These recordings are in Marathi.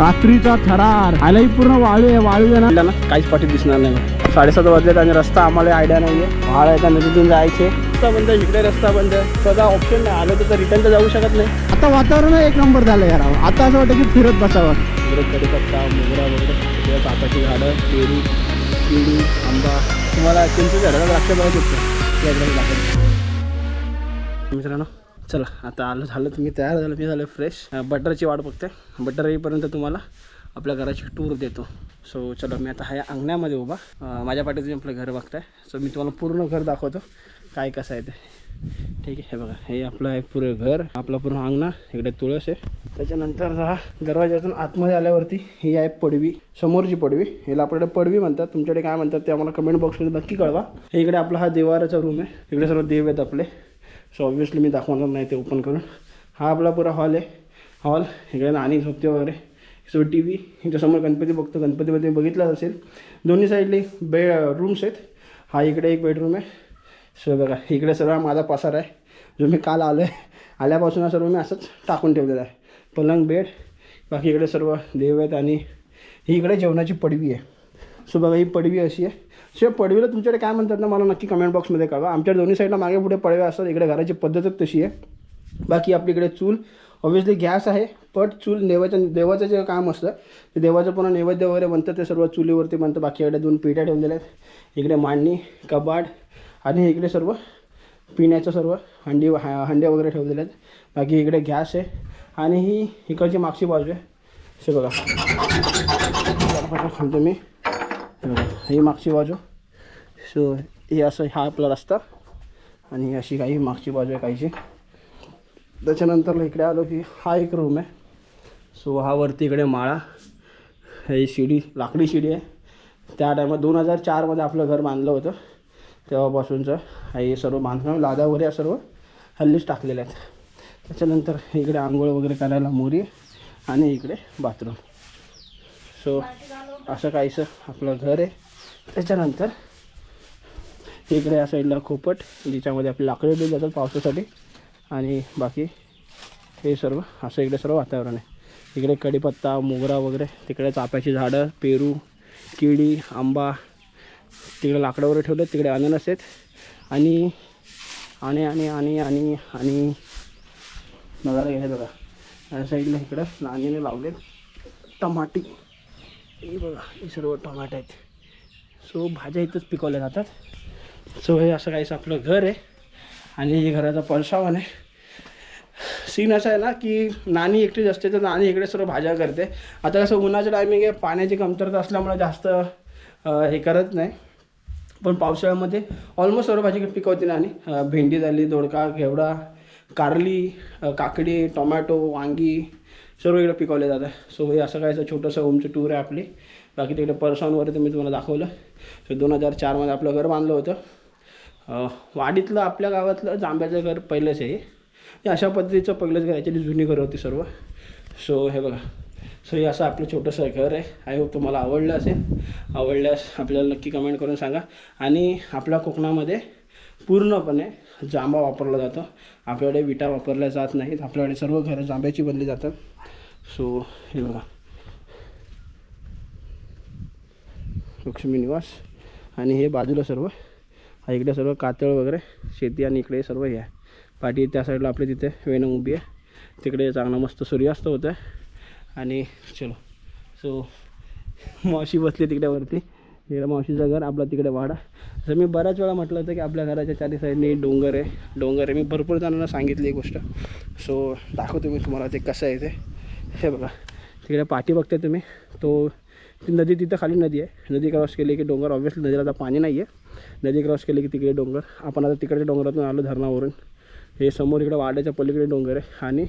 रात्रीचा थरार. आलाही पूर्ण वाळू आहे वाळू आहे ना. काहीच पाठी दिसणार नाही. साडेसात वाजलेत आणि रस्ता आम्हाला आयडिया नाहीये. पहाड आहे त्या नदीतून जायचे? रस्ता बंद आहे, इकडे रस्ता बंद आहे. सगळा ऑप्शन नाही. आलं तर रिटर्न तर जाऊ शकत नाही. आता वातावरण एक नंबर झालं यार आता असं वाटतं की फिरत बसावं. फिरत कडीपत्ता मोगरा वगैरे चापाची झाडं पेरू केळी आंबा. तुम्हाला चिंच झाडाला द्राक्ष बघू शकतो या इकडे दाखवतो. मित्रांनो चला आता आलं झालं तुम्ही तयार झालं मी झालं फ्रेश बटरची वाट बघते. बटर येईपर्यंत तुम्हाला आपल्या घराची टूर देतो. सो चलो मी आता ह्या अंगण्यामध्ये उभा. माझ्या पाठीचं आपलं घर बघताय. सो मी तुम्हाला पूर्ण घर दाखवतो. काय कसं आहे ते. ठीक आहे हे बघा हे आपलं आहे पुरं घर. आपलं पूर्ण अंगणा इकडे तुळस आहे. त्याच्यानंतर हा दरवाज्यातून आतमध्ये आल्यावरती ही आहे पडवी समोरची पडवी. हिला आपल्याकडे पडवी म्हणतात. तुमच्याकडे काय म्हणतात ते आम्हाला कमेंट बॉक्समध्ये नक्की कळवा. हे इकडे आपला हा देवाराचा रूम आहे. इकडे सर्व देव आहेत आपले. सो ऑब्विसली मी दाखवणार नाही ते ओपन करून. हा आपला पुरा हॉल आहे. हॉल इकडे नाणी झोपते वगैरे. सो टी व्ही ह्याच्यासमोर गणपती बघतो. गणपतीमध्ये बघितलाच असेल. दोन्ही साईडले बे रूम्स आहेत. हा इकडे एक बेडरूम आहे. सो बघा इकडे सर्व माझा पसार आहे. जो मी काल आलो आहे आल्यापासून सर्व मी असंच टाकून ठेवलेला आहे. पलंग बेड बाकी इकडे सर्व देव आहेत आणि ही इकडे जेवणाची पडवी आहे. सो बघा ही पडवी अशी आहे. शे पडवीला तुमच्याकडे काय म्हणतात ना मला नक्की कमेंट बॉक्समध्ये कळवा. आमच्या दोन्ही साईडला मागे पुढे पडवे असतात. इकडे घराची पद्धतच तशी आहे. बाकी आपली इकडे चूल ऑब्व्हियसली गॅस आहे पट चूल देवाचं देवाचं जे काम असतं ते देवाचं पूर्ण नैवेद्य वगैरे बनतं ते सर्व चुलीवरती बनतं. बाकीकडे दोन पेट्या ठेवलेल्या आहेत इकडे मांडणी कबाड आणि इकडे सर्व पिण्याचं सर्व हंडी हा- हंड्या वगैरे ठेवलेल्या आहेत बाकी इकडे गॅस आहे. आणि ही इकडची मागची बाजू आहे. हे बघा. सांगतो मी. ही मागची बाजू. सो हे असं हा आपला रस्ता आणि अशी काही मागची बाजू आहे काहीची. त्याच्यानंतर इकडे आलो की हा एक रूम आहे. सो हा वरती इकडे माळा. ही शिडी लाकडी शिडी आहे. त्या टायमात दोन हजार चारमध्ये आपलं घर बांधलं होतं. तेव्हापासूनचं हे सर्व बांधकाम लादा वगैरे या सर्व हल्लीच टाकलेले आहेत. त्याच्यानंतर इकडे आंघोळ वगैरे करायला मोरी आणि इकडे बाथरूम. सो असं काहीसं आपलं घर आहे. त्याच्यानंतर इकडे या साईडला खोपट ज्याच्यामध्ये आपले लाकडे दिले जातात पावसासाठी. आणि बाकी हे सर्व असं इकडे सर्व वातावरण आहे. इकडे कढीपत्ता मोगरा वगैरे तिकडे चाप्याची झाडं पेरू केळी आंबा तिकडे लाकडं वगैरे ठेवले तिकडे अननस आहेत. आणि आणि आणि आणि आणि आणि बघायला गेले बघा. या साईडला इकडं नाणीने लावलेत टमाटी. हे बघा हे सर्व टमाटे आहेत. सो भाज्या इथंच पिकवल्या जातात. सो हे असं काहीच आपलं घर आहे. आणि हे घराचा परसावन आहे. सीन असा आहे ना की नाणी एकटीच असते तर नाणी इकडे सर्व भाज्या करते. आता कसं उन्हाचं टायमिंग आहे पाण्याची कमतरता असल्यामुळे जास्त हे करत नाही. पण पावसाळ्यामध्ये ऑलमोस्ट सर्व भाजी पिकवते नाणी भेंडी झाली दोडका घेवडा कारली काकडी टोमॅटो वांगी सर्व इकडे पिकवले जातात. सो हे असं काय असं छोटंसं होमचं टूर आहे आपली. बाकी तिकडे परसावरती मी तुम्हाला दाखवलं. सो दोन हजार चारमध्ये आपलं घर बांधलं होतं. वाडीतलं आपल्या गावातलं जांभ्याचं घर पहिलंच आहे. हे अशा पद्धतीचं पहिलंच घर ॲक्च्युली जुनी घर होती सर्व. सो हे बघा. सो हे असं आपलं छोटंसं घर आहे. आय होप तुम्हाला आवडलं असेल. आवडल्यास आपल्याला नक्की कमेंट करून सांगा. आणि आपल्या कोकणामध्ये पूर्णपणे जांबा वापरला जातो. आपल्याकडे विटा वापरल्या जात नाहीत. आपल्याकडे सर्व घरं जांभ्याची बनली जातात. सो हे बघा. लक्ष्मी निवास. आणि हे बाजूला सर्व. हा इकडे सर्व कातळ वगैरे शेती आणि इकडे सर्व हे आहे. पाठी त्या साईडला आपली तिथे वेणं उभी आहे. तिकडे चांगला मस्त सूर्यास्त होत आहे आणि चलो. सो मावशी बसली तिकडे वरती तिकडे मावशीचं घर आपला तिकडे वाडा. जर मी बऱ्याच वेळा म्हटलं होतं की आपल्या घराच्या चारी साईडने डोंगर आहे. डोंगर आहे. मी भरपूर जणांना सांगितली ही गोष्ट. सो दाखवतो मी तुम्हाला ते कसं आहे ते. हे बघा. तिकडे पाठी बघते तुम्ही. तो ती नदी तिथं खाली नदी आहे. नदी क्रॉस केली की डोंगर ऑब्व्हियसली नदीला आता पाणी नाही आहे नदी क्रॉस केली की तिकडे डोंगर. आपण आता तिकडच्या डोंगरातून आलो धरणावरून. हे समोर इकडे वाड्याच्या पलीकडे डोंगर आहे. आणि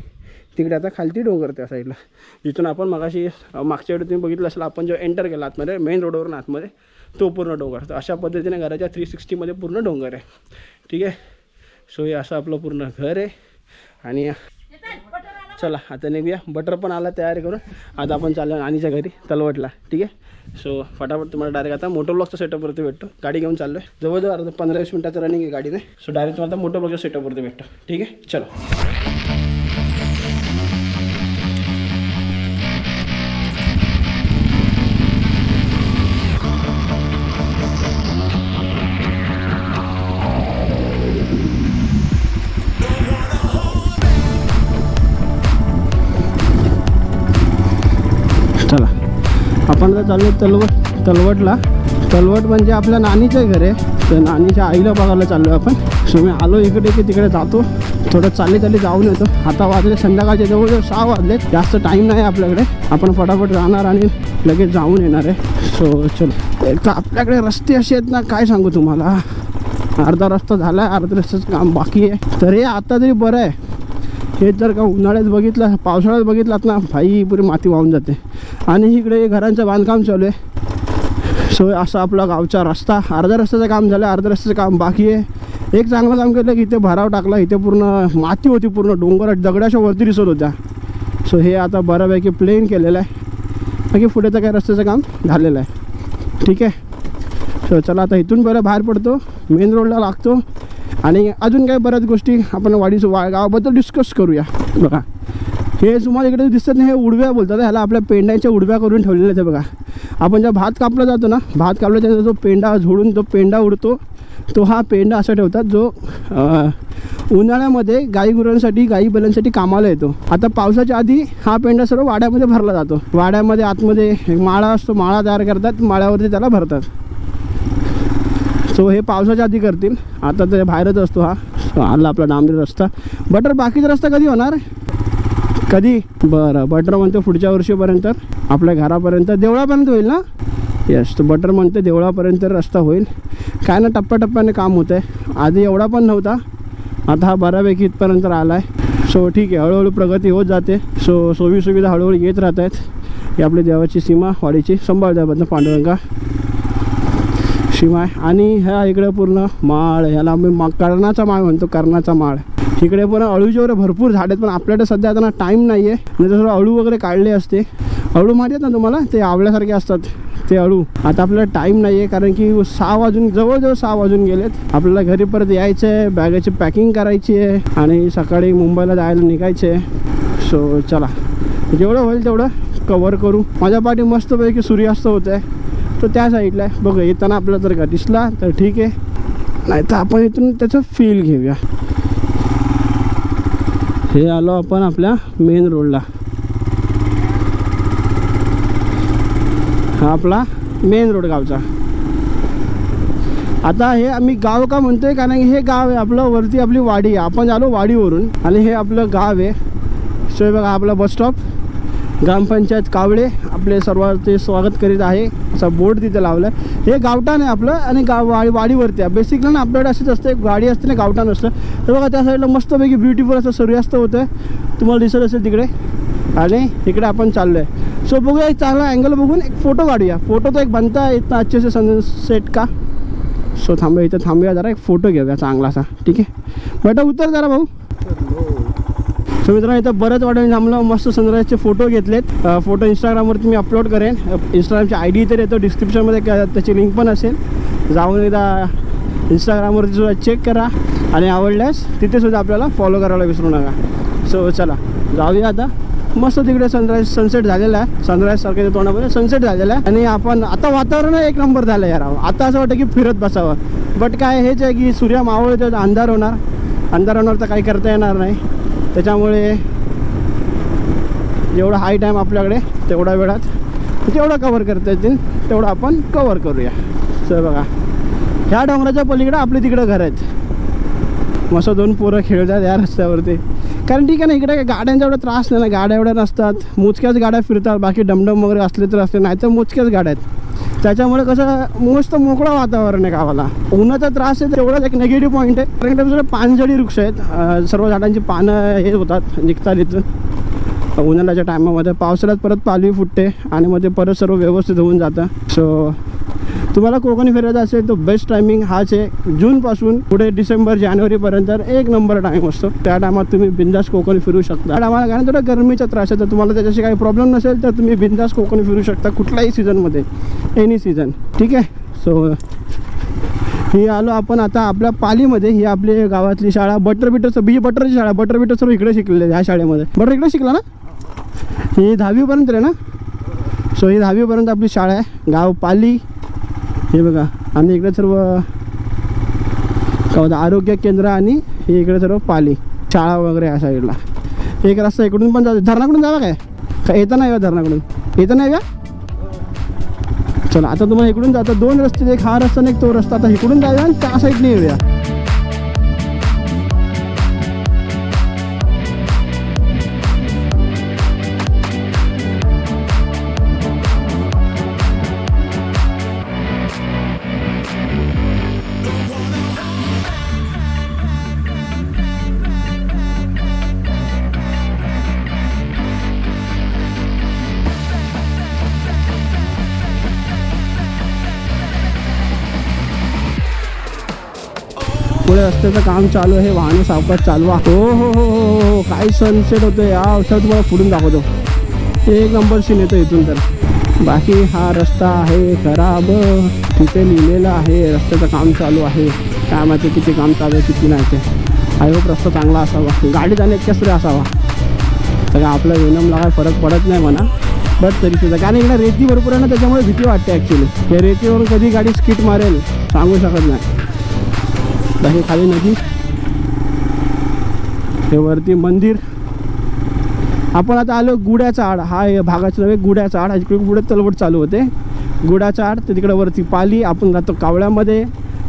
तिकडे आता खालती डोंगर त्या साईडला जिथून आपण मगाशी मागच्या वेळी तुम्ही बघितलं असेल आपण जेव्हा एंटर केला आतमध्ये मेन रोडवरून आतमध्ये तो पूर्ण डोंगर तर अशा पद्धतीने घराच्या थ्री सिक्स्टीमध्ये पूर्ण डोंगर आहे. ठीक आहे? सो हे असं आपलं पूर्ण घर आहे. आणि चला आता निघूया. बटर पण आला तयारी करून. आता आपण चाललो आणीच्या घरी तलवटला. ठीक आहे? सो फटाफट तुम्हाला डायरेक्ट आता मोटर ब्लॉकच्या सेटअपवरती भेटतो. गाडी घेऊन चाललो आहे जवळजवळ अर्धा पंधरा वीस मिनटाचं रनिंग आहे गाडीने. सो डायरेक्ट तुम्हाला आता मोटर ब्लॉकच्या सेटअपवरती भेटतो. ठीक आहे? चलो. आता चाललो तलवट तलवटला. तलवट म्हणजे आपल्या नानीचं घर आहे. तर नानीच्या आईला बघायला चाललो आपण. सो मी आलो इकडे की तिकडे जातो. थोडं चालली चालली जाऊन येतो. आता वाजले संध्याकाळचे जवळजवळ सहा वाजले. जास्त टाईम नाही आपल्याकडे. आपण फटाफट जाणार आणि लगेच जाऊन येणार आहे. सो चलो. एक तर आपल्याकडे रस्ते असे आहेत ना काय सांगू तुम्हाला? अर्धा रस्ता झाला आहे अर्धा रस्त्याचं काम बाकी आहे. तर हे आता तरी बरं आहे. हे जर का उन्हाळ्यात बघितलं पावसाळ्यात बघितलात ना भाई पुरी माती वाहून जाते. आणि इकडे घरांचं बांधकाम चालू आहे. सो असा आपला गावचा रस्ता अर्ध्या रस्त्याचं काम झालं अर्ध्या रस्त्याचं काम बाकी आहे. एक चांगलं काम केलं की इथे भराव टाकला इथे पूर्ण माती होती पूर्ण डोंगर दगडाच्या वरती दिसत होत्या. सो हे आता बऱ्यापैकी प्लेन केलेलं आहे. बाकी पुढे तर काय रस्त्याचं काम झालेलं आहे. ठीक आहे? सो चला आता इथून बरं बाहेर पडतो. मेन रोडला लागतो. आणि अजून काही बऱ्याच गोष्टी आपण वाडीचं वा गावाबद्दल डिस्कस करूया. बघा. हे तुम्हाला इकडे दिसत नाही हे उडव्या बोलतात. ह्याला आपल्या पेंड्याच्या उडव्या करून ठेवलेल्या आहेत बघा. आपण ज्या भात कापला जातो ना भात कापला त्याचा जो पेंडा झोडून जो पेंडा उडतो तो हा पेंडा असा ठेवतात जो उन्हाळ्यामध्ये गाई गुरांसाठी गाई बैलांसाठी कामाला येतो. आता पावसाच्या आधी हा पेंडा सर्व वाड्यामध्ये भरला जातो. वाड्यामध्ये आतमध्ये एक माळा असतो माळा तयार करतात माळ्यावरती त्याला भरतात. सो हे पावसाच्या आधी करतील. आता ते बाहेरच असतो हा. आला आपला डांबरी रस्ता. बटर बाकीचा रस्ता कधी होणार? कधी? बरं बटर म्हणतो पुढच्या वर्षीपर्यंत आपल्या घरापर्यंत. देवळापर्यंत होईल ना? येस तर बटर म्हणते देवळापर्यंत रस्ता होईल. काय ना टप्प्याटप्प्याने काम होतं आहे आधी एवढा पण नव्हता. आता हा बऱ्यापैकी इथपर्यंत आला आहे सो ठीक आहे. हळूहळू प्रगती होत जाते. सो सोयी सुविधा हळूहळू येत राहत आहेत ही आपली देवाची सीमा वाडीची संभाळल्याबद्दल पांडुरंगा. सीमा आणि ह्या इकडे पूर्ण माळ ह्याला आम्ही मा कर्णाचा माळ म्हणतो कर्णाचा माळ. इकडे पण अळूचे वगैरे भरपूर झाड आहेत पण आपल्याकडे सध्या आता ना टाईम नाही आहे म्हणजे जसं अळू वगैरे काढले असते अळू माहिती आहेत ना तुम्हाला? ते आवळ्यासारखे असतात ते अळू. आता आपल्याला टाईम नाही आहे कारण की सहा वाजून जवळजवळ सहा वाजून गेलेत. आपल्याला घरी परत यायचं आहे बॅगेची पॅकिंग करायची आहे आणि सकाळी मुंबईला जायला निघायचे आहे. सो चला. जेवढं होईल तेवढं कवर करू. माझ्या पाठी मस्तपैकी सूर्यास्त होत आहे तो त्या साईडला आहे. बघा येताना आपल्याला जर का दिसला तर ठीक आहे. नाही तर आपण इथून त्याचं फील घेऊया. हे आलो आपण आपल्या मेन रोडला हा आपला मेन रोड गावचा. आता हे आम्ही गाव का म्हणतोय? कारण की हे गाव आहे आपलं वरती आपली वाडी आहे. आपण आलो वाडीवरून आणि हे आपलं गाव आहे. सो बघा आपला बस स्टॉप ग्रामपंचायत कावळे आपले सर्वांचे स्वागत करीत आहे. असा बोर्ड तिथे लावला आहे हे गावठाण आहे आपलं आणि गाव वाडी वाडीवरती आहे. बेसिकली ना आपल्याकडे अशीच असते. एक गाडी असते ना गावठाण असतं. तर बघा त्या साईडला मस्तपैकी ब्युटिफुल असं सूर्यास्त होतं आहे तुम्हाला दिसत असेल तिकडे. आणि इकडे आपण चाललो आहे सो बघूया एक चांगला अँगल बघून एक फोटो काढूया. फोटो तर एक बनता इथं अच्छे से सनसेट का? सो थांबूया इथं थांबूया जरा. एक फोटो घेऊया चांगला असा ठीक आहे? बेटा उतर जरा भाऊ. सो मित्रांनो इथं बरंच वाटेल थांबलो मस्त सनराईजचे फोटो घेतलेत. फोटो इंस्टाग्रामवरती मी अपलोड करेन. इंस्टाग्रामची आय डी तर येतो डिस्क्रिप्शनमध्ये क- त्याची लिंक पण असेल. जाऊन एकदा इंस्टाग्रामवरती सुद्धा चेक करा. आणि आवडल्यास तिथे सुद्धा आपल्याला फॉलो करायला विसरू नका. सो चला जाऊया आता. मस्त तिकडे सनराईज सनसेट झालेला आहे. सनराईज सारख्या तोंडामध्ये सनसेट झालेला आहे. आणि आपण आता वातावरण एक नंबर झालं यार आता असं वाटतं की फिरत बसावं. बट काय हेच आहे की सूर्य मावळ अंधार होणार. अंधार होणार तर काही करता येणार नाही. त्याच्यामुळे जेवढा हाय टाईम आपल्याकडे तेवढ्या वेळात जेवढा कवर करता येतील तेवढं आपण कवर करूया. सर बघा ह्या डोंगराच्या पलीकडे आपले तिकडं घर आहेत. मस्त दोन पोरं खेळतात या रस्त्यावरती. कारण ठीक आहे ना इकडे गाड्यांचा एवढा त्रास नाही ना गाड्या एवढ्या नसतात. मोजक्याच गाड्या फिरतात बाकी डमडम वगैरे असले तर असले नाही तर मोजक्याच गाड्या आहेत. त्याच्यामुळे कसं मस्त मोकळं वातावरण आहे गावाला. उन्हाचा त्रास आहे तेवढाच एक निगेटिव्ह पॉईंट आहे. कारण त्याच्याकडे पानझडी वृक्ष आहेत. सर्व झाडांची पानं हे होतात निघतात इथून. उन्हाळ्याच्या टायमामध्ये पावसाळ्यात परत पालवी फुटते आणि मग ते परत सर्व व्यवस्थित होऊन जातं. सो तुम्हाला कोकणी फिरायचं असेल तर बेस्ट टायमिंग हाच आहे. जूनपासून पुढे डिसेंबर जानेवारीपर्यंत एक नंबर टाईम असतो. त्या टायमात तुम्ही बिंदास कोकण फिरू शकता. त्या टायमाला कारण थोडा गरमीचा त्रास आहे तर तुम्हाला त्याच्याशी काही प्रॉब्लेम नसेल तर तुम्ही बिंदास कोकण फिरू शकता कुठल्याही सीझनमध्ये एनी सीझन ठीक आहे? सो ही आलो आपण आता आपल्या पालीमध्ये. ही आपली गावातली शाळा बटर बिटर बी बटरची शाळा. बटर बिटर सर्व इकडे शिकले ह्या शाळेमध्ये. बटर इकडे शिकला ना? ही दहावीपर्यंत आहे ना? सो ही दहावीपर्यंत आपली शाळा आहे. गाव पाली हे बघा आणि इकडे सर्व काय होतं आरोग्य केंद्र आणि हे इकडे सर्व पाली शाळा वगैरे या साईडला. एक रस्ता इकडून पण जातो. धरणाकडून जावा काय? का येतं नाही का धरणाकडून? येतं नाही का? चला आता तुम्हाला इकडून जाता दोन रस्ते एक हा रस्ता नाही एक तो रस्ता. आता इकडून जाऊया आणि त्या साईडने येऊया. रस्त्याचं काम चालू आहे वाहनं सावकाश चालवा हो, हो हो हो हो हो काय सनसेट होतो या अवसर तुम्हाला पुढून दाखवतो. एक नंबर सीन येतो इथून तर. बाकी हा रस्ता आहे खराब. तिथे लिहिलेलं आहे रस्त्याचं काम चालू आहे. काय माहिती किती काम चालू आहे किती नाही ते. आय होप रस्ता चांगला असावा. गाडी जाणे इतक्याच तरी असावा. तर आपलं विनमला काय फरक पडत नाही म्हणा. बट तरी सुद्धा. कारण इकडे रेती भरपूर आहे ना त्याच्यामुळे भीती वाटते ॲक्च्युली हे रेतीवरून कधी गाडी स्किट मारेल सांगू शकत नाही. हे खाली नदी. हे वरती मंदिर. आपण आता आलो गुड्याचा आड. हा या भागाचं नव्हे गुड्याचा आड. इकडे गुड्यात तलवट चालू होते. गुड्याचा आड तर तिकडे वरती पाली. आपण जातो कावळ्यामध्ये.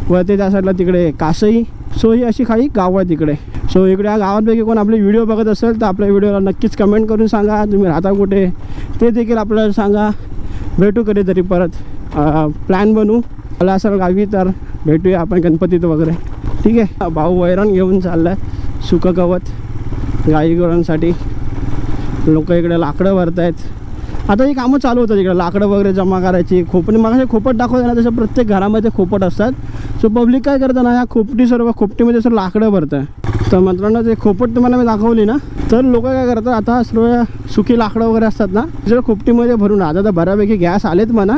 वरती त्या साईडला तिकडे कासई. सो ही अशी काही गाव आहे तिकडे सो इकडे या गावांपैकी कोण आपले व्हिडिओ बघत असेल तर आपल्या व्हिडिओला नक्कीच कमेंट करून सांगा. तुम्ही राहता कुठे? ते देखील आपल्याला सांगा. भेटू कधीतरी परत. प्लॅन बनवू मला असेल गावी तर भेटूया आपण गणपतीत वगैरे. ठीक आहे. भाऊ वैरण घेऊन चाललाय सुकं गवत गाईगुरांसाठी. लोक इकडे लाकडं भरतायत. आता ही कामं चालू होतात इकडे. लाकडं वगैरे जमा करायची खोपणी मग खोपट दाखवत ना तसं प्रत्येक घरामध्ये खोपट असतात. सो पब्लिक काय करतं ना ह्या खोपटी सर्व खोपटीमध्ये सर लाकडं भरतं तर मित्रांनो ते खोपट तुम्हाला मी दाखवली ना तर लोक काय करतात आता सर्व सुकी लाकडं वगैरे असतात ना जर खोपटीमध्ये भरून आता तर बऱ्यापैकी गॅस आलेत म्हणा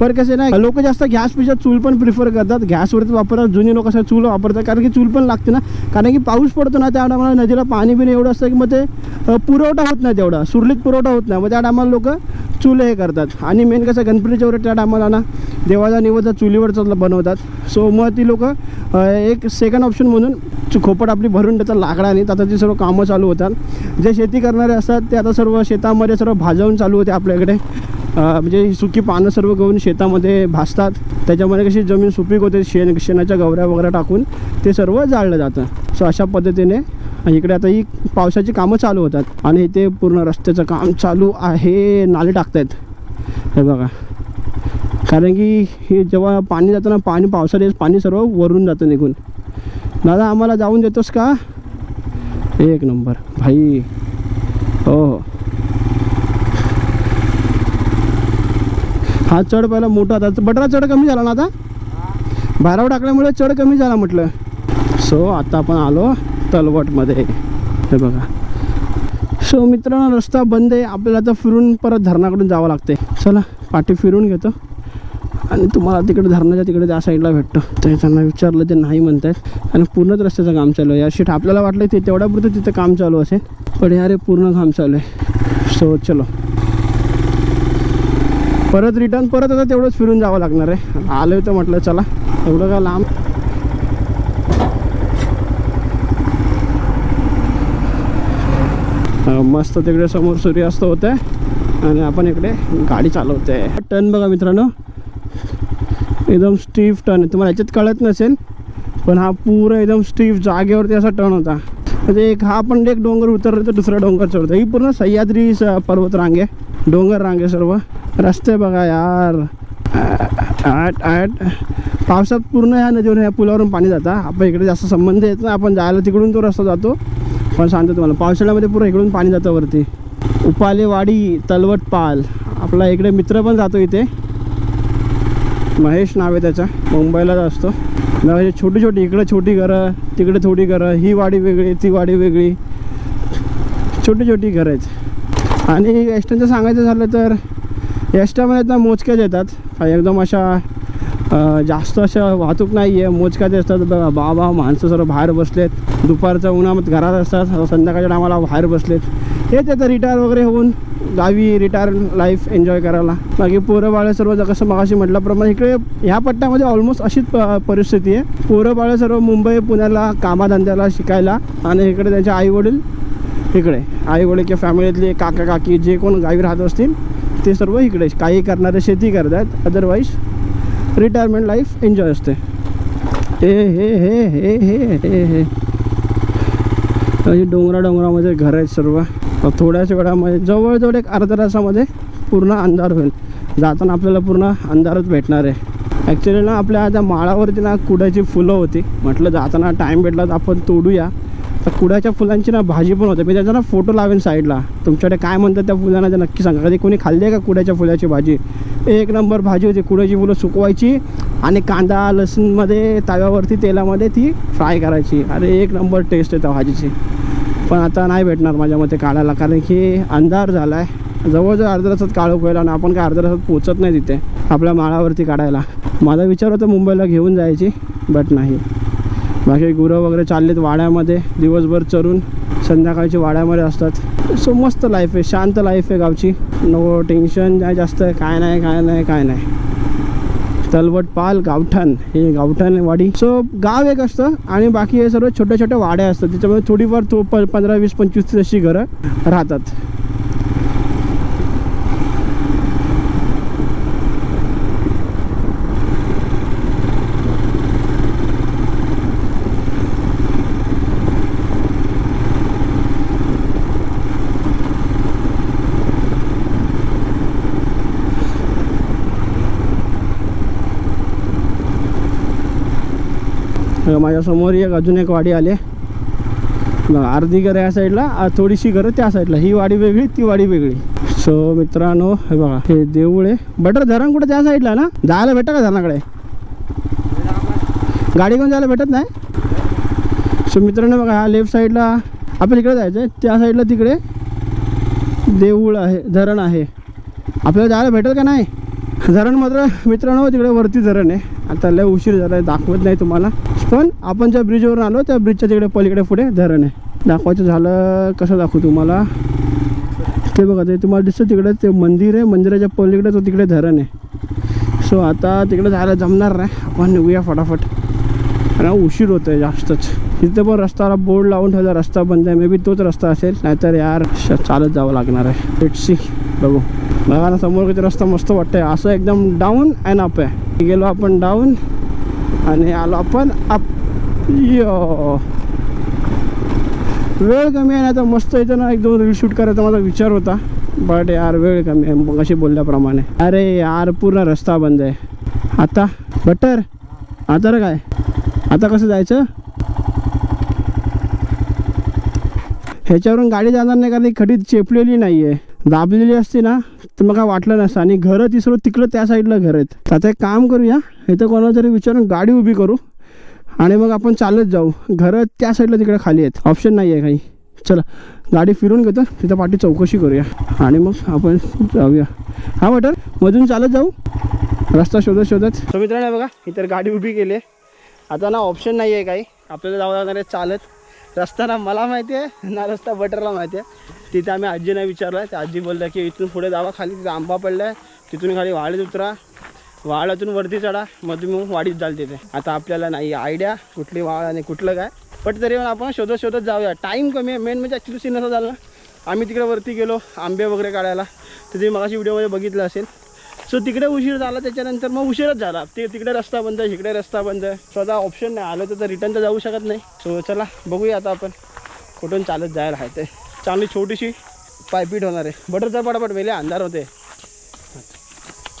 पर कसे नाही लोक जास्त गॅसपेक्षा चूल पण प्रिफर करतात. गॅसवरती वापरतात जुनी लोक असं चूल वापरतात कारण की चूल पण लागते ना कारण की पाऊस पडतो ना त्या टायमाला नदीला पाणी बिणी एवढं असतं की मग ते पुरवठा होत नाही तेवढा सुरळीत पुरवठा होत नाही. मग त्या टायमाला लोक चूल हे करतात. आणि मेन कसं गणपतीच्या वर त्या टायमाला ना देवाचा निवड चुलीवरच बनवतात. सो मग ती लोक एक सेकंड ऑप्शन म्हणून खोपट आपली भरून देतात लाकडाने तर आता ती सर्व कामं चालू होतात. जे शेती करणारे असतात ते आता सर्व शेतामध्ये सर्व भाजवून चालू होते आपल्याकडे. म्हणजे ही सुकी पानं सर्व घेऊन शेतामध्ये भासतात त्याच्यामध्ये कशी जमीन सुपीक होते शेण शेणाच्या गवऱ्या वगैरे टाकून ते सर्व जाळलं जातं. सो अशा पद्धतीने इकडे आता ही पावसाची कामं चालू होतात. आणि इथे पूर्ण रस्त्याचं काम चालू आहे नाले टाकतायत. हे बघा. कारण की हे जेव्हा पाणी जातं ना पाणी पावसाळ्यात पाणी सर्व वरून जातं निघून. दादा आम्हाला जाऊन देतोस का? एक नंबर. भाई हो हो. हा चढ पहिला मोठा होता बटरा चढ कमी झाला ना आता? भाराव टाकल्यामुळे चढ कमी झाला म्हटलं. सो आता आपण आलो तलवटमध्ये. हे बघा. सो मित्रांनो रस्ता बंद आहे. आपल्याला तर फिरून परत धरणाकडून जावं लागते चला पाठी फिरून घेतो. आणि तुम्हाला तिकडे धरणाच्या तिकडे त्या साईडला भेटतो. ते त्यांना विचारलं ते नाही म्हणतायत. आणि पूर्णच रस्त्याचं काम चालू आहे. या शीट आपल्याला वाटलं ते तेवढ्यापुरतं तिथं काम चालू असेल. पण यार पूर्ण काम चालू आहे. सो चलो. परत रिटर्न परत आता तेवढंच फिरून जावं लागणार आहे. आलं तर म्हटलं चला. एवढं का लांब? मस्त तिकडे समोर सूर्यास्त होत आहे आणि आपण इकडे गाडी चालवते टर्न बघा मित्रांनो. एकदम स्टीफ टर्न आहे. तुम्हाला याच्यात कळत नसेल पण हा पुरा एकदम स्टीफ जागेवरती असा टर्न होता. म्हणजे एक हा पण एक डोंगर उतरला तर दुसरा डोंगर चढतो. ही पूर्ण सह्याद्री स- पर्वत रांग. आहे डोंगर रांग आहे सर्व. रस्ते बघा यार. आट आट पावसात पूर्ण ह्या नदीवर ह्या पुलावरून पाणी जातं. आपण इकडे जास्त संबंध येत नाही. आपण जायला तिकडून तो रस्ता जातो. पण सांगतो तुम्हाला पावसाळ्यामध्ये पुरं इकडून पाणी जातं वरती. उपालेवाडी तलवट पाल. आपला इकडे मित्र पण जातो इथे. महेश नाव आहे त्याचा. मुंबईलाच असतो. म्हणजे छोटी छोटी इकडे छोटी घरं तिकडे थोडी घरं ही वाडी वेगळी ती वाडी वेगळी. छोटी छोटी घरं आहेत. आणि एस्ट्यांचं सांगायचं झालं तर एस्ट्यामध्ये तर मोजक्याच येतात. एकदम अशा जास्त अशा वाहतूक नाही आहे मोजक्याच असतात बघा बाबा माणसं सर्व बाहेर बसलेत. दुपारच्या उन्हामध्ये घरात असतात. संध्याकाळच्या टायमाला बाहेर बसलेत. हे येतं रिटायर वगैरे होऊन गावी रिटायर लाईफ एन्जॉय करायला. बाकी पोरं बाळं सर्व ज- कसं मगाशी म्हटल्याप्रमाणे इकडे ह्या पट्ट्यामध्ये ऑलमोस्ट अशीच प- परिस्थिती आहे. पोरं बाळं सर्व मुंबई पुण्याला कामाधंद्याला शिकायला आणि इकडे त्यांचे आई वडील इकडे. आई वडील किंवा फॅमिलीतले काका काकी जे कोण गावी राहत असतील ते सर्व इकडे. काही करणारे शेती करतात अदरवाईज रिटायरमेंट लाईफ एन्जॉय असते. हे हे हे हे हे हे हे. डोंगरा डोंगरामध्ये घर आहेत सर्व. थोड्याच वेळामध्ये जवळजवळ एक अर्ध्या तासामध्ये पूर्ण अंधार होईल. जाताना आपल्याला पूर्ण अंधारच भेटणार आहे. ॲक्च्युली ना आपल्या त्या माळावरती ना कुडाची फुलं होती. म्हटलं जाताना टाईम भेटला तर आपण तोडूया. तर कुडाच्या फुलांची ना भाजी पण होते. मी त्याचा ना फोटो लावेन साईडला तुमच्याकडे काय म्हणतात त्या फुलांना ते नक्की सांगा. कधी कोणी खाल्ली आहे का कुड्याच्या फुलाची भाजी? एक नंबर भाजी होती. कुड्याची फुलं सुकवायची आणि कांदा लसूणमध्ये तव्यावरती तेलामध्ये ती फ्राय करायची. अरे एक नंबर टेस्ट आहे त्या भाजीची. पण आता नाही भेटणार माझ्या मते काढायला कारण की अंधार झाला आहे जवळजवळ अर्ध्या तासात काळोख व्हायला आणि आपण काय अर्ध्या तासात पोचत नाही तिथे आपल्या माळावरती काढायला. माझा विचार होता मुंबईला घेऊन जायची बट नाही. बाकी गुरं वगैरे चाललेत वाड्यामध्ये दिवसभर चरून संध्याकाळची वाड्यामध्ये असतात. सो मस्त लाईफ आहे शांत लाईफ आहे गावची. नो टेन्शन नाही जास्त आहे काय नाही काय नाही काय नाही. तलवट पाल गावठाण हे गावठाणवाडी सो गाव एक असतं आणि बाकी हे सर्व छोट्या छोट्या वाड्या असतात. त्याच्यामध्ये थोडीफार तो प पंधरा वीस पंचवीस अशी घरं राहतात. माझ्यासमोर एक अजून एक वाडी आली. आहे. अर्धी घरं या साईडला थोडीशी घरं त्या साईडला ही वाडी वेगळी ती वाडी वेगळी. सो मित्रांनो हे बघा हे देऊळ आहे. बटर धरण कुठं त्या साईडला ना? जायला भेटतं का धरणाकडे? गाडी घेऊन जायला भेटत नाही? सो मित्रांनो बघा हा लेफ्ट साईडला आपण इकडे जायचं आहे. त्या साईडला तिकडे देऊळ आहे धरण आहे. आपल्याला जायला भेटेल का नाही? धरण मात्र मित्रांनो तिकडे वरती धरण आहे. आता लय उशीर झाला आहे दाखवत नाही तुम्हाला. पण आपण ज्या ब्रिजवरून आलो त्या ब्रिजच्या तिकडे पलीकडे पुढे धरण आहे. दाखवायचं झालं कसं दाखवू तुम्हाला? ते बघा ते तुम्हाला दिसतं तिकडे ते मंदिर आहे. मंदिराच्या पलीकडे तो तिकडे धरण आहे. सो आता तिकडे जायला जमणार नाही. आपण निघूया फटाफट. आणि उशीर होतो आहे जास्तच. तिथे पण रस्त्याला बोर्ड लावून ठेवला रस्ता बंद आहे. मे बी तोच रस्ता असेल. नाहीतर यार चालत जावं लागणार आहे. लेट सी बघू बघा ना समोर किती रस्ता मस्त वाटतंय. असं एकदम डाऊन अँड अप आहे. गेलो आपण डाऊन आणि आलो आपण अप यो वेळ कमी आहे ना तर मस्त इथं ना एक दोन रील शूट करायचा माझा विचार होता. बट यार वेळ कमी आहे. मग अशी बोलल्याप्रमाणे. अरे यार पूर्ण रस्ता बंद आहे. आता? बटर आता रे काय? आता कसं जायचं? ह्याच्यावरून गाडी जाणार नाही कारण खडीत चेपलेली नाही आहे दाबलेली असते ना तर मग काय वाटलं नसतं. आणि घरं तिसरं तिकडं त्या साईडला घर आहेत. तर आता एक काम करूया इथं कोणाला तरी विचारून गाडी उभी करू. आणि मग आपण चालत जाऊ. घरं त्या साईडला तिकडे खाली आहेत. ऑप्शन नाही आहे काही. चला गाडी फिरून घेतो. तिथं पाठी चौकशी करूया. आणि मग आपण जाऊया. हा वाटर मधून चालत जाऊ. रस्ता शोधत शोधत. तर मित्रांनो बघा इतर गाडी उभी केली आहे. आता ना ऑप्शन नाही आहे काही. आपल्याला जावं लागणार आहे चालत. रस्ता ना मला माहिती आहे ना रस्ता बटरला माहिती आहे. तिथे आम्ही आजींना विचारलं त्या आजी बोलल्या की इथून पुढे जावा खाली तिथं आंबा पडला आहे तिथून खाली वाळीत उतरा. वाळातून वरती चढा मग तुम्ही मग वाडीत जाल तिथे. आता आपल्याला नाही आयडिया कुठली वाळ आणि कुठलं काय. पण तरी पण आपण शोधत शोधत जाऊया. टाईम कमी आहे. मेन म्हणजे ॲक्च्युली सीन असं झालं आम्ही तिकडे वरती गेलो आंबे वगैरे काढायला. तर तुम्ही मगाशी व्हिडिओमध्ये बघितलं असेल. सो तिकडे उशीर झाला त्याच्यानंतर मग उशीरच झाला. ते तिकडे रस्ता बंद आहे इकडे रस्ता बंद आहे. सो आता ऑप्शन नाही आलं तर रिटर्न तर जाऊ शकत नाही. सो चला बघूया आता आपण. कुठून चालत जायला आहे ते. चांगली छोटीशी पायपीट होणार आहे. बटर तर पटापट वेले अंधार होते.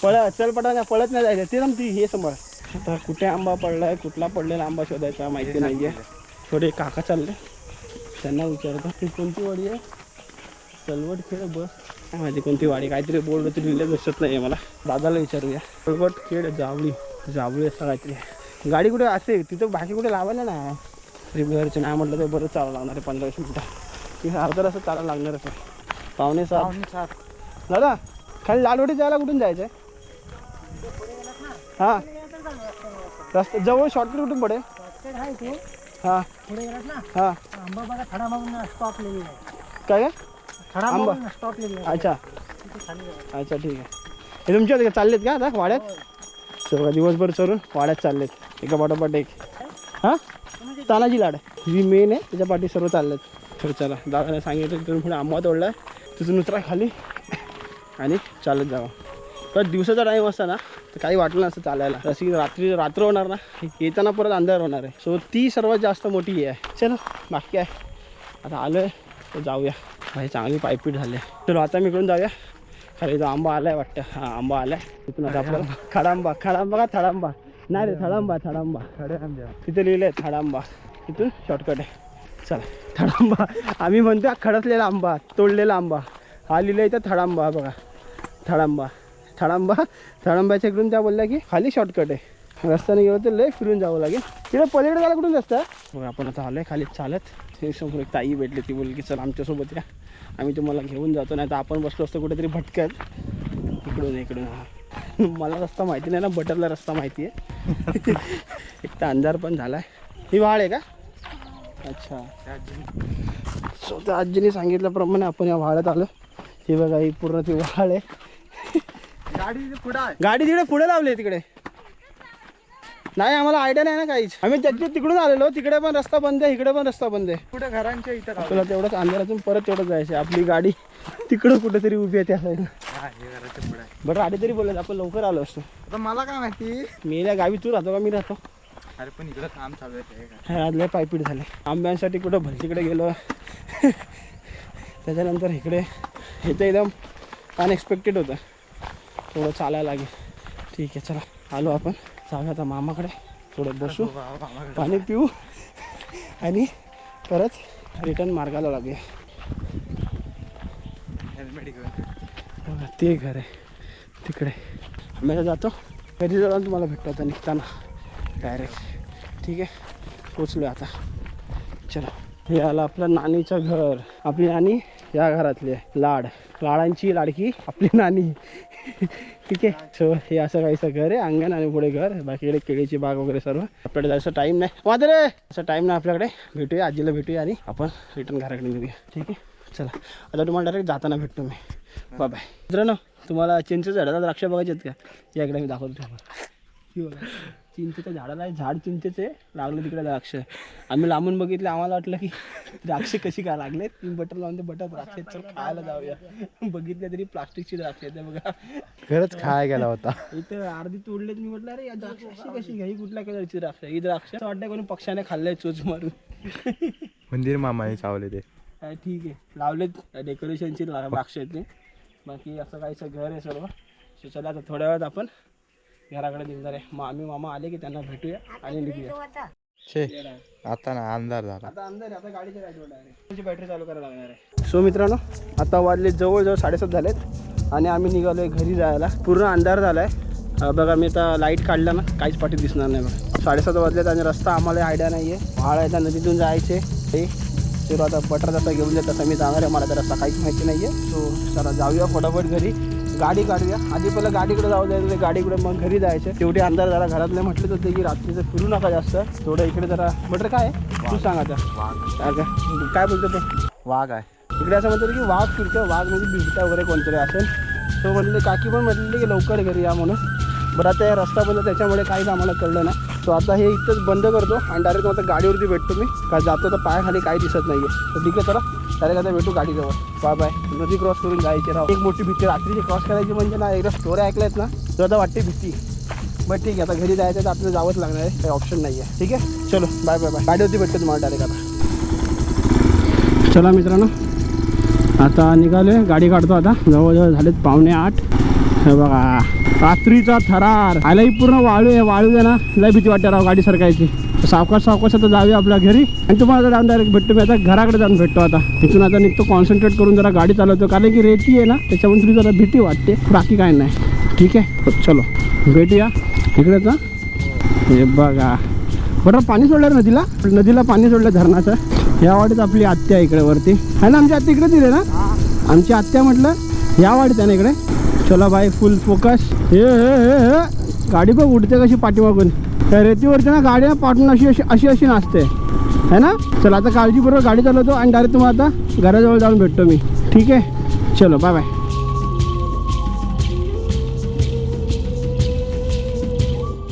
पळ चल पटा नाही पळत नाही जायचं. ते ना ती हे सांभाळ. आता कुठे आंबा पडला आहे कुठला पडलेला आंबा शोधायचा माहिती नाही आहे थोडे काका चालले. त्यांना विचारतो ती कोणती वडी आहे? चलवट खेळ बस. काय माहिती कोणती वाडी? काहीतरी बोर्ड होती लिहिलं दिसत नाही मला. दादाला विचारूया. चलवट खेळ जावळी. जावळी असं काहीतरी. गाडी कुठे असेल तिथं बाकी कुठे लावायला नाही रिपेअरचं नाही म्हटलं तर बरं चालावं लागणार आहे पंधरा वीस मिनटं. की अर्धा असं चालायला लागणारच आहे. पावणे सात. दादा खाली लालवडी जायला कुठून जायचं आहे हां. रस्ता जवळ शॉर्टकट कुठून पडेल? हां. ना? हां. काय? आंबा? अच्छा. अच्छा ठीक आहे. हे तुमच्या होते का चाललेत का आता वाड्यात? सगळं दिवसभर चरून वाड्यात चाललेत. एका पाठोपाठ एक. हां? तानाजी लाड. ही मेन आहे. त्याच्या पाठी सर्व चाललेत. तर चला दादाने सांगितलं तिथून पुढे आंबा तोडला आहे तिथून उतरा खाली. आणि चालत जावं. तर दिवसाचा टाईम असता ना तर काही वाटलं नसतं चालायला. जशी रात्री रात्र होणार ना येताना परत अंधार होणार आहे. सो ती सर्वात जास्त मोठी हे आहे. चलो बाकी आहे. आता आलो आहे तर जाऊया. हे चांगली पायपीट झाली. आहे चलो आता मी इकडून जाऊया. खाली तो आंबा आलाय वाटतं. हां आंबा आलाय. तिथून आता आपल्याला खडांबा खडांबा का थडांबा? नाही रे थडांबा थडांबा. तिथे लिहिलं आहे थडांबा. तिथून शॉर्टकट आहे. चला थडांबा. आम्ही म्हणतो खडसलेला आंबा तोडलेला आंबा. हा लिहिलंय इथं थडांबा बघा. थडांबा. थडांबा थडांबाच्या इकडून त्या बोलल्या की खाली शॉर्टकट आहे. रस्त्याने गेलो तर लय फिरून जावं लागेल. तिकडे पलीकडे जायला कुठून रस्ता? बघा आपण आता आलोय खाली चालत. ते समोर एक ताई भेटली ती बोलली की चल आमच्यासोबत या. आम्ही तुम्हाला घेऊन जातो नाही तर आपण बसलो असतो कुठेतरी भटकत इकडून इकडून. हा. मला रस्ता माहिती नाही ना बटरला रस्ता माहिती आहे. एक तर अंधार पण झाला आहे ही वाळ आहे का? अच्छा. सो त्या आजीने सांगितल्याप्रमाणे आपण या वाळ्यात आलो. ही बघा ही पूर्ण ती वाळ आहे. गाडी पुढे गाडी तिकडे पुढे लावली आहे तिकडे. नाही आम्हाला आयडिया नाही ना काहीच. आम्ही त्याच्या तिकडून आलेलो. तिकडे पण रस्ता बंद आहे इकडे पण रस्ता बंद आहे. पुढे घरांच्या इथं तुला तेवढंच अंधारातून परत तेवढं जायचं आपली गाडी तिकडं कुठेतरी उभी आहे त्या साईडला बरं आधी तरी बोलायचं आपण लवकर आलो असतो. आता मला काय माहिती? मी या गावी तू राहतो का? मी राहतो. अरे पण इकडं काम चालू आहे हे पायपीट झाले. आंब्यांसाठी कुठं भलतीकडे गेलो. त्याच्यानंतर इकडे हे तर एकदम अनएक्सपेक्टेड होतं. थोडं चालायला लागेल. ठीक आहे चला. आलो आपण. जाऊया आता मामाकडे. थोडं बसू. पाणी पिऊ. आणि परत रिटर्न मार्गाला लागूया हेल्मेट घेऊन. बघा ते घर आहे. तिकडे. आम्ही जातो. घरी जाऊन तुम्हाला भेटतो आता निघताना. डायरेक्ट ठीक आहे? पोचलो आता. चला. हे आलं आपलं नानीचं घर. आपली नानी या घरातली आहे. लाड. लाडांची लाडकी आपली नानी. ठीक आहे. सो हे असं काहीसं घर आहे. अंगण आणि पुढे घर. बाकीकडे केळीची बाग वगैरे सर्व. आपल्याकडे जायचं टाईम नाही. वादरे! असं टाईम नाही आपल्याकडे. भेटूया आजीला भेटूया आणि आपण रिटर्न घराकडे निघूया. ठीक आहे? चला. आता तुम्हाला डायरेक्ट जाताना भेटतो मी. बाय बाय मित्रांनो तुम्हाला चिंचेच्या झाडाला द्राक्ष बघायचे आहेत का? याकडे मी दाखवतो तुम्हाला. चिंचेच्या झाडाला आहे, झाड चिंचेचे लागले तिकडे द्राक्ष. आम्ही लांबून बघितले आम्हाला वाटलं की द्राक्ष कशी काय लागले तीन बटर लावून ते बटर द्राक्ष चल खायला जाऊया. बघितले तरी प्लास्टिकची द्राक्ष आहेत ते बघा. खरंच खाय गेला होता. इथं अर्धी तोडलेत मी म्हटलं अरे या द्राक्ष अशी कशी घ्या? ही कुठल्या कलरची द्राक्ष ही द्राक्ष वाटतं कोणी पक्षाने खाल्लंय चोच मारून. मंदिर मामा हे चावले ते. ठीक आहे. लावलेत डेकोरेशनची द्राक्ष आहेत ते. बाकी असं काहीचं घर आहे सर्व. चला आता थोड्या वेळात आपण घराकडे निघणार आहे मामी मामा आले की त्यांना भेटूया आणि निघूया. छे आता ना अंधार झाला. आता अंदर आहे, आता गाडीच्या लाईटवर डायरेक्ट. बॅटरी चालू करायला लागणार आहे. सो मित्रांनो आता वाजले जवळजवळ साडेसात झालेत आणि आम्ही निघालोय घरी जायला. पूर्ण अंधार झालाय. अं, बघा मी आता लाइट काढला ना काहीच पाठी दिसणार नाही बघा. साडेसात वाजलेत आणि रस्ता आम्हाला आयडिया नाही आहे वाळायचा नदीतून जायचे. हे चलो आता बटर जसा घेऊन जात तसा मी जाणार आहे. मला तर रस्ता काहीच माहिती नाही आहे सो चला जाऊया फटाफट घरी. गाडी काढूया. आधी पहिलं गाडीकडे जाऊ द्यायचं गाडीकडे मग घरी जायचं. तेवढी अंधार जरा घरातले म्हटलं होते की रात्रीचं फिरू नका जास्त. थोडं इकडे जरा बटर काय? तू सांग आता. काय बोलतो तो? वाघ आहे. इकडे असं म्हणतो की वाघ फिरतो. वाघ म्हणजे बिबट्या वगैरे कोणतरी असेल. तो म्हणले काकी पण म्हटले की लवकर घरी या म्हणून. बरं आता रस्ता बंद त्याच्यामुळे काहीच आम्हाला कळलं नाही. सो आता हे इथंच बंद करतो आणि डायरेक्ट आता गाडीवरती भेटतो मी. का जातो तर पायाखाली काही दिसत नाही आहे तर ठीक आहे चला डायरेक्ट आता भेटू गाडीजवळ. बाय बाय नदी क्रॉस करून जायची राव. एक मोठी भीती रात्रीची क्रॉस करायची म्हणजे ना एकदा स्टोऱ्या ऐकल्यात ना तर आता वाटते भीती. बट ठीक आहे आता घरी जायचं तर आपल्याला जावंच लागणार आहे. काही ऑप्शन नाही आहे ठीक आहे? चलो बाय बाय बाय गाडीवरती भेटतो तुम्हाला डायरेक्ट आता. चला मित्रांनो आता निघालोय. गाडी काढतो आता. जवळजवळ झालेत पावणे आठ. हे बघा. रात्रीचा थरार. आलाही पूर्ण वाळू आहे वाळू आहे ना. लय भीती वाटते राव गाडी सरकायची. सावकाश सावकाश आता जाऊया आपल्या घरी. आणि तुम्हाला जाऊन डायरेक्ट भेटतो मी आता घराकडे जाऊन भेटतो आता. तिथून आता निघतो कॉन्सन्ट्रेट करून जरा गाडी चालवतो. कारण की रेती आहे ना त्याच्यामुळे तुझी जरा भीती वाटते. बाकी काय नाही. ठीक आहे? चलो. भेटूया. इकडेच ना हे बघा. बरं पाणी सोडलं नदीला? नदीला पाणी सोडलं धरणाचं. या वाडीत आपली आत्या इकडे वरती. आहे ना आमची आत्या इकडे दिले ना? आमची आत्या म्हटलं या वाडीत आहे ना इकडे? चला बाय फुल फोकस हे हे हे हे. गाडी बघ उडते कशी पाठीमागून. त्या रेतीवरती ना गाडी ना पाठून अशी अशी अशी अशी नाचते. है ना? चला आता काळजीपूर्वक गाडी चालवतो आणि डायरेक्ट तुम्हाला आता घराजवळ जाऊन भेटतो मी. ठीक आहे? चलो बाय बाय